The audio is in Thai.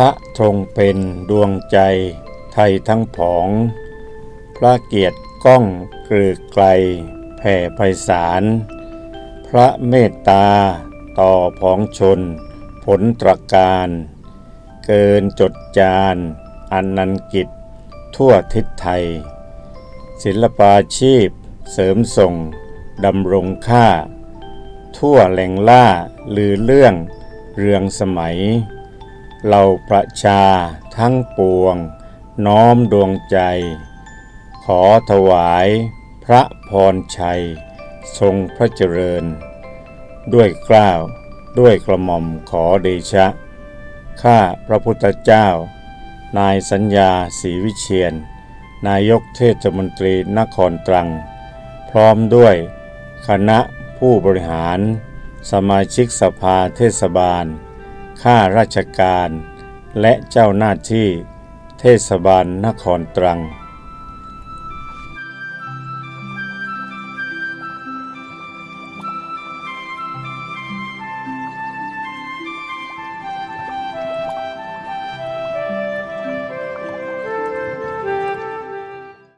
พระทรงเป็นดวงใจไทยทั้งผอง พระเกียรติก้องกรือไกล แผ่ไพศาล พระเมตตาต่อผองชน ผลตรการ เกินจดจานอันนันกิจ ทั่วทิศไทย ศิลปาชีพเสริมส่งดำรงค่า ทั่วแหล่งล่าลือเรื่องเรืองสมัย เราประชาทั้งปวง น้อมดวงใจ ขอถวายพระพรชัย ทรงพระเจริญ ด้วยเกล้าวด้วยกระหม่อมขอเดชะ ข้าพระพุทธเจ้า นายสัญญาศรีวิเชียน นายกเทศมนตรีนครตรัง พร้อมด้วยคณะผู้บริหาร สมาชิกสภาเทศบาล ข้าราชการ และเจ้าหน้าที่เทศบาลนครตรัง